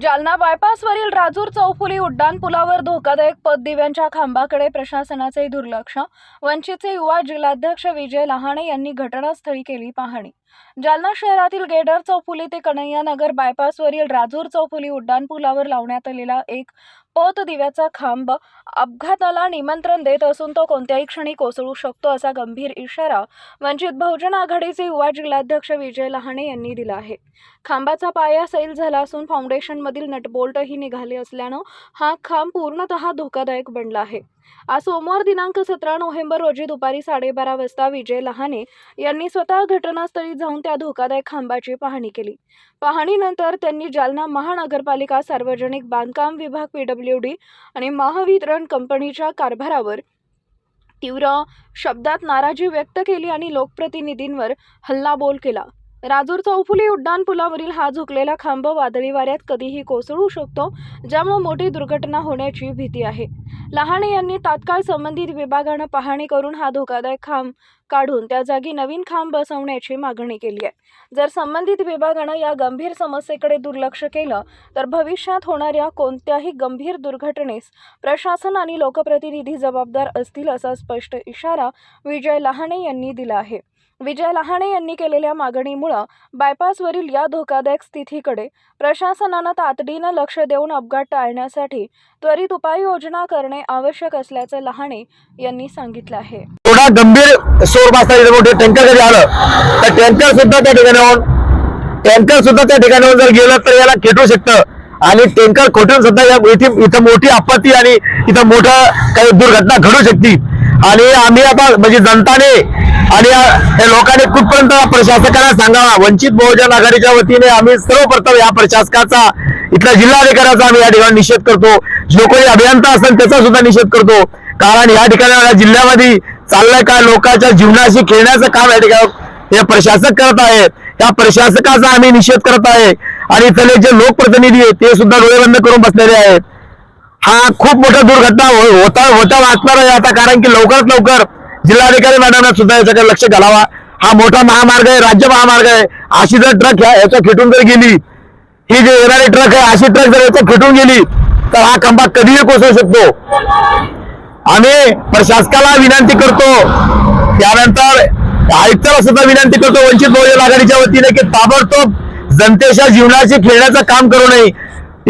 जालना बायपासवरील राजूर चौफुली उड्डाणपुलावर धोकादायक पददिव्यांच्या खांबाकडे प्रशासनाचे दुर्लक्ष. वंचितचे युवा जिल्हाध्यक्ष विजय लहाणे यांनी घटनास्थळी केली पाहणी. जालना शहरातील गेडर चौफुली ते कन्हैयानगर बायपासवरील राजूर चौफुली उड्डाणपुलावर लावण्यात आलेला एक पोत दिव्याचा खांब अपघाताला निमंत्रण देत असून तो कोणत्याही क्षणी कोसळू शकतो असा गंभीर इशारा वंचित बहुजन आघाडीचे युवा जिल्हाध्यक्ष विजय लहाणे यांनी दिला आहे. खांबाचा पाया सैल झाला असून फाउंडेशनमधील नटबोल्टही निघाले असल्यानं हा खांब पूर्णतः धोकादायक बनला आहे. आज सोमवार दिनांक सतरा नोव्हेंबर रोजी दुपारी साडेबारा वाजता विजय लहाने यांनी स्वतः घटनास्थळी जाऊन त्या धोकादायक खांबाची पाहणी केली. पाहणीनंतर त्यांनी जालना महानगरपालिका सार्वजनिक बांधकाम विभाग पीडब्ल्यू डी आणि महावितरण कंपनीच्या कारभारावर तीव्र शब्दात नाराजी व्यक्त केली आणि लोकप्रतिनिधींवर हल्लाबोल केला. राजूर चौफुली उड्डाण पुलावरील हा झुकलेला खांब वादळी वाऱ्यात कधीही कोसळू शकतो ज्यामुळे मोठी दुर्घटना होण्याची भीती आहे. लहाणे यांनी तात्काळ संबंधित विभागानं पाहणी करून हा धोकादायक खांब काढून त्या जागी नवीन खांब बसवण्याची मागणी केली आहे. जर संबंधित विभागानं या गंभीर समस्येकडे दुर्लक्ष केलं तर भविष्यात होणाऱ्या कोणत्याही गंभीर दुर्घटनेस प्रशासन आणि लोकप्रतिनिधी जबाबदार असतील असा स्पष्ट इशारा विजय लहाणे यांनी दिला आहे. विजय लहाणे यांनी केलेल्या मागणीमुळं बायपासवरील या धोकादायक स्थितीकडे प्रशासनानं तातडीनं लक्ष देऊन अपघात टाळण्यासाठी त्वरित उपाययोजना करणे आवश्यक असल्याचं लहाणे यांनी सांगितलं आहे. थोडा गंभीर शोर टँकर जरी आलं. तर टँकर सुद्धा त्या ठिकाणाहून टँकर सुद्धा त्या ठिकाणाहून जर गेलं तर याला खेटू शकतं. आणि टँकर खोटून सुद्धा या इथे इथं मोठी आपत्ती आणि इथं मोठं काही दुर्घटना घडू शकते. आणि आम्ही आता म्हणजे जनताने आणि या- लोकांनी कुठपर्यंत प्रशासकांना सांगावा? वंचित बहुजन आघाडीच्या वतीने आम्ही सर्वप्रथम या प्रशासकाचा इथल्या जिल्हाधिकाऱ्याचा आम्ही या ठिकाणी निषेध करतो. जो कोणी अभियंता असेल त्याचा सुद्धा निषेध करतो. कारण या ठिकाणी या जिल्ह्यामध्ये चाललंय काय लोकांच्या जीवनाशी खेळण्याचं काम या ठिकाणी हे प्रशासक करत आहे. त्या प्रशासकाचा आम्ही निषेध करत आहे. आणि इथले जे लोकप्रतिनिधी आहेत ते सुद्धा डोळेबंद करून बसलेले आहेत. हा खूप मोठा दुर्घटना हो- होता होता वाचणार आहे आता कारण की लवकरात लवकर जिल्हाधिकारी मॅडमने सुद्धा याच्याकडे लक्ष घालावा. हा मोठा महामार्ग आहे राज्य महामार्ग आहे. अशी जर ट्रक याच्या खेटून जर गेली ही जी येणारी ट्रक आहे अशी ट्रक जर याच्या खेटून गेली तर हा खंबा कधीही कोसळू शकतो. आम्ही प्रशासकाला विनंती करतो. त्यानंतर आयुक्ताला सुद्धा विनंती करतो वंचित बहुजन आघाडीच्या वतीने की ताबडतोब जनतेच्या जीवनाशी खेळण्याचं काम करू नये.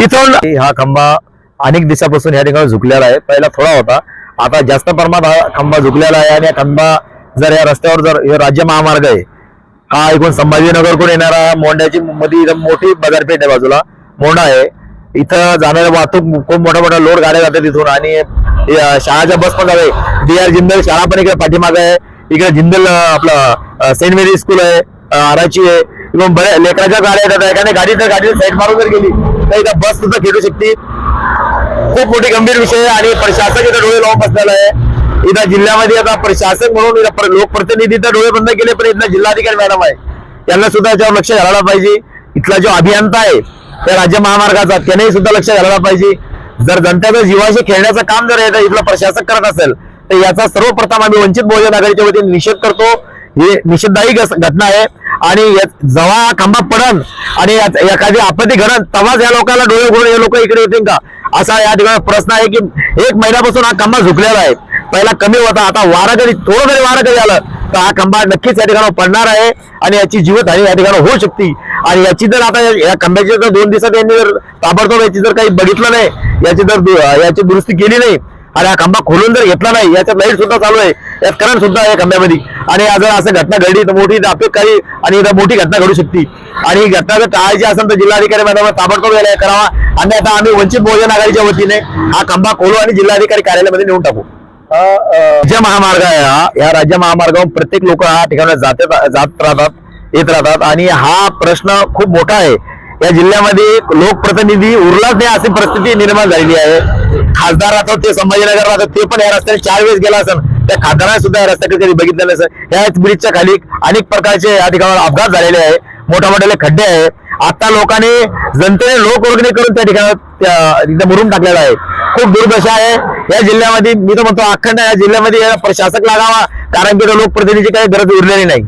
इथून हा खंबा अनेक दिवसापासून या ठिकाणी झुकलेला आहे. पहिला थोडा होता. आता जास्त प्रमाणात हा खंबा झुकलेला आहे आणि खंबा जर या रस्त्यावर जर हे राज्य महामार्ग आहे हा एकूण संभाजीनगरकडून येणारा मोंड्याची मध्ये इथं मोठी बाजारपेठ आहे बाजूला मोंडा आहे. इथं जाणाऱ्या वाहतूक खूप मोठ्या मोठ्या लोड गाड्या जातात तिथून आणि शाळाच्या बस पण जाते डी आर जिंदल शाळा पण इकडे पाठीमाग आहे. इकडे जिंदल आपलं सेंट मेरी स्कूल आहे आराची आहे. किंवा बऱ्या लेकराच्या गाड्या येतात. एखाद्या गाडी तर गाडी साईड मारून जर गेली तर इथं बस सुद्धा खेळू शकते. खूप मोठी गंभीर विषय आहे आणि प्रशासक इथं डोळे लावून बसलेला आहे. इथं जिल्ह्यामध्ये आता प्रशासक म्हणून लोकप्रतिनिधी तर डोळे बंद केले पण इथला जिल्हाधिकारी मॅडम आहे. त्यांना सुद्धा याच्यावर लक्ष घालायला पाहिजे. इथला जो अभियंता आहे त्या राज्य महामार्गाचा त्यानेही सुद्धा लक्ष घालायला पाहिजे. जर जनतेच्या जीवाशी खेळण्याचं काम जर इथला प्रशासक करत असेल तर याचा सर्वप्रथम आम्ही वंचित बहुजन आघाडीच्या वतीने निषेध करतो. ही निषेधदायी घस- घटना आहे. आणि या- जेव्हा खंबा पडन आणि यात- एखादी आपत्ती घडन तेव्हाच या लोकांना डोळे उघडून हे लोक इकडे येतील का? असा या ठिकाणी प्रश्न आहे की एक महिन्यापासून हा खंबा झुकलेला आहे. पहिला कमी होता आता वारा कधी थोडं जरी वारा कधी आलं तर हा खंबा नक्कीच या ठिकाणी पडणार आहे आणि याची जीवितहानी या ठिकाणी होऊ शकते. आणि याची जर आता या- खंब्याची जर दोन दिवसात यांनी जर ताबडतोब याची जर काही बघितलं नाही याची जर याची दुरुस्ती केली नाही आणि हा खंबा खोलून जर घेतला नाही याच्यात लाइट सुद्धा चालू आहे यात करंट सुद्धा आहे खंब्यामध्ये आणि जर असं घटना घडली तर मोठी काही आणि मोठी घटना घडू शकते. आणि ही घटना जर टाळायची असेल तर जिल्हाधिकारी मॅडम ताबडतोब याला करावा. आणि आता आम्ही वंचित बहुजन आघाडीच्या वतीने हा खंबा खोलू आणि जिल्हाधिकारी कार्यालयामध्ये नेऊन टाकू. राज्य महामार्ग आहे हा. या राज्य महामार्गावर प्रत्येक लोक हा ठिकाणी जाते जात राहतात येत राहतात. आणि हा प्रश्न खूप मोठा आहे. या जिल्ह्यामध्ये लोकप्रतिनिधी उरलाच नाही अशी परिस्थिती निर्माण झालेली आहे. खासदार राहतात ते संभाजीनगर राहतात ते पण या रस्त्याने चार वेळेस गेला असेल त्या खासदाराने सुद्धा रस्त्याकडे कधी बघितलं सर या ब्रिजच्या खाली अनेक प्रकारचे या ठिकाणी अपघात झालेले आहे. मोठ्या मोठ्याले खड्डे आहे. आता लोकांनी जनतेने लोकवर्गणी करून त्या ठिकाणात तिथे मुरून टाकलेला आहे. खूप दुर्दशा आहे. या जिल्ह्यामध्ये मी तर म्हणतो अखंड या जिल्ह्यामध्ये प्रशासक लागावा कारण की लोकप्रतिनिधीची काही गरज उरलेली नाही.